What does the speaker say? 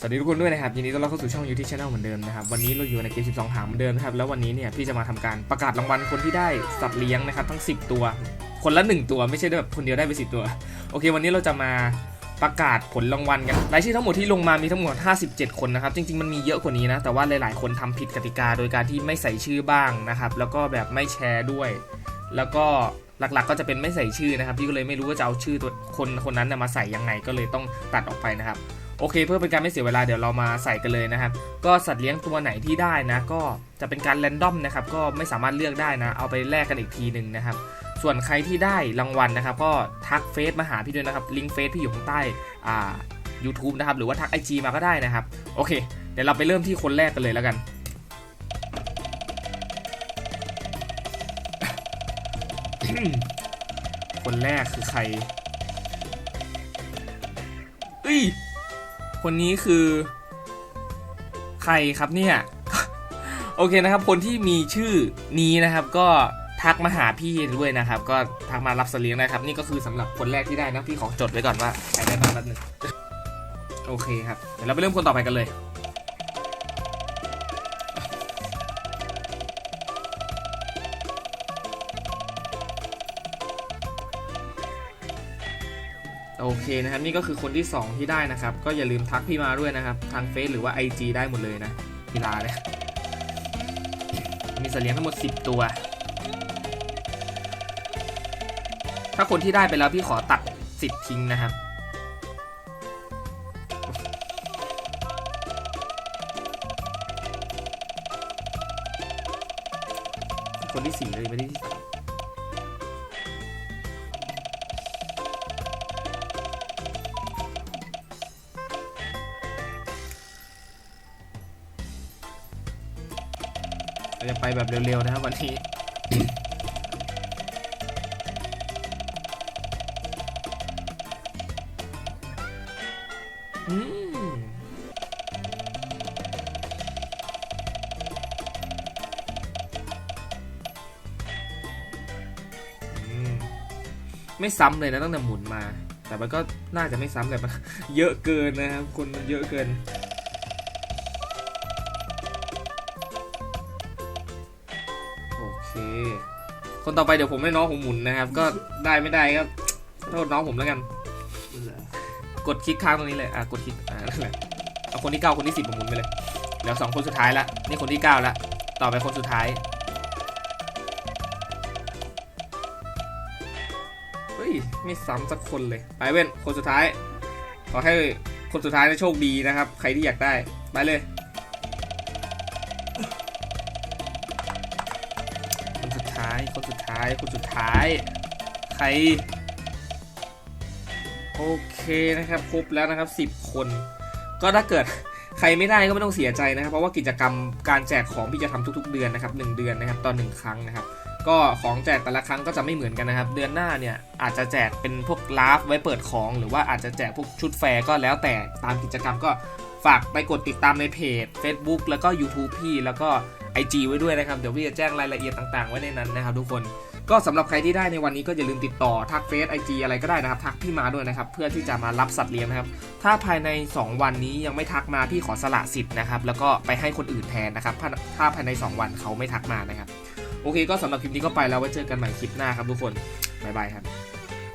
สวัสดีทุกคนด้วยนะครับยินดีต้อนรับเข้าสู่ช่องยูทูบช anel เหมือนเดิมนะครับวันนี้เราอยู่ในเกม 12 หางเหมือนเดิมนะครับแล้ววันนี้เนี่ยพี่จะมาทำการประกาศรางวัลคนที่ได้สัตว์เลี้ยงนะครับทั้ง 10 ตัว คนละ 1 ตัวไม่ใช่แบบคนเดียวได้ไป 10 ตัว โอเค วันนี้เราจะมาประกาศผลรางวัลกันรายชื่อทั้งหมดที่ลงมามีทั้งหมด 57 คนนะครับจริง ๆ มันมีเยอะกว่านี้นะแต่ว่าหลาย ๆ คนทำผิดกติกาโดยการที่ไม่ใส่ชื่อบ้างนะครับแล้วก็แบบไม่แชร์ด้วย แล้วก็หลักๆ ก็จะเป็นไม่ใส่ชื่อนะครับพี่ก็เลยไม่รู้ว่าจะเอาชื่อตัวคนคนนั้นมาใส่ยังไงก็เลยต้องตัดออกไปนะครับ โอเค เพื่อเป็นการไม่เสียเวลาเดี๋ยวเรามาใส่กันเลยนะครับ ก็สัตว์เลี้ยงตัวไหนที่ได้นะ ก็จะเป็นการแรนดอมนะครับ ก็ไม่สามารถเลือกได้นะ เอาไปแลกกันอีกทีหนึ่งนะครับ ส่วนใครที่ได้รางวัลนะครับ ก็ทักเฟซมาหาพี่ด้วยนะครับ ลิงก์เฟซพี่อยู่ข้างใต้อ่า YouTube นะครับ หรือว่าทัก IG มาก็ได้นะครับ โอเค เดี๋ยวเราไปเริ่มที่คนแรกกันเลยแล้วกัน คนแรกคือใครเอ้ย คนนี้คือ ใครครับเนี่ย โอเคนะครับ คนที่มีชื่อนี้นะครับ ก็ทักมาหาพี่ด้วยนะครับ ก็ทักมารับสเลียงนะครับ นี่ก็คือสำหรับคนแรกที่ได้นะพี่ขอจดไว้ก่อนว่าใครได้บ้างแป๊บนึงโอเคครับเดี๋ยวเราไปเริ่มคนต่อไปกันเลย โอเคนะครับนี่ก็คือคนที่ 2 ที่ได้นะครับ ก็อย่าลืมทักพี่มาด้วยนะครับ ทางเฟซหรือว่า IG ได้หมดเลยนะกีฬาเนี่ยมีสัตว์เลี้ยงทั้งหมด 10 ตัว ถ้าคนที่ได้ไปแล้วพี่ขอตัดสิทธิ์ทิ้งนะครับ คนที่สี่เลยไม่ได้ที่สาม เราจะไปแบบเร็วๆนะครับวันนี้ อืมอืมไม่ซ้ำเลยนะตั้งแต่หมุนมา แต่มันก็น่าจะไม่ซ้ำแต่มัน เยอะเกินนะครับคนมันเยอะเกิน เค คนต่อไปเดี๋ยวผมให้น้องผมหมุนนะครับ ก็ได้ไม่ได้ก็โทษน้องผมแล้วกัน กดคลิกค้างตรงนี้เลย อะ กดคลิก อ่านั่นแหละเอาคนที่เก้าคนที่สิบมหมุนไปเลยเดี๋ยวสองคนสุดท้ายละ นี่คนที่เก้าละ ต่อไปคนสุดท้าย เฮ้ย ไม่ซ้ำสักคนเลย ไปเว้น คนสุดท้าย ขอให้คนสุดท้ายได้โชคดีนะครับ ใครที่อยากได้ ไปเลย ท้าย คนสุดท้าย คนสุดท้าย ใคร โอเคนะครับ ครบแล้วนะครับ 10 คน ก็ถ้าเกิดใครไม่ได้ก็ไม่ต้องเสียใจนะครับ เพราะว่ากิจกรรมการแจกของพี่จะทำทุก ๆ เดือนนะครับ1เดือนนะครับต่อ1ครั้งนะครับ ก็ของแจกแต่ละครั้งก็จะไม่เหมือนกันนะครับ เดือนหน้าเนี่ยอาจจะแจกเป็นพวกลาฟไว้เปิดของ หรือว่าอาจจะแจกพวกชุดแฟร์ก็แล้วแต่ตามกิจกรรมก็ฝากไปกดติดตามในเพจ Facebook แล้วก็ YouTube พี่แล้วก็ IG ไว้ด้วยนะครับ เดี๋ยวพี่จะแจ้งรายละเอียดต่างๆ ไว้ในนั้นนะครับทุกคน ก็สำหรับใครที่ได้ในวันนี้ก็อย่าลืมติดต่อทักเฟซไอจีอะไรก็ได้นะครับ ทักพี่มาด้วยนะครับ เพื่อที่จะมารับสัตว์เลี้ยงนะครับ ถ้าภายใน 2 วันนี้ยังไม่ทักมาพี่ขอสละสิทธิ์นะครับ แล้วก็ไปให้คนอื่นแทนนะครับ ถ้าภายใน 2 วันเขาไม่ทักมานะครับ โอเค ก็สำหรับคลิปนี้ก็ไปแล้วไว้เจอกันใหม่คลิปหน้าครับทุกคนบ๊ายบายครับ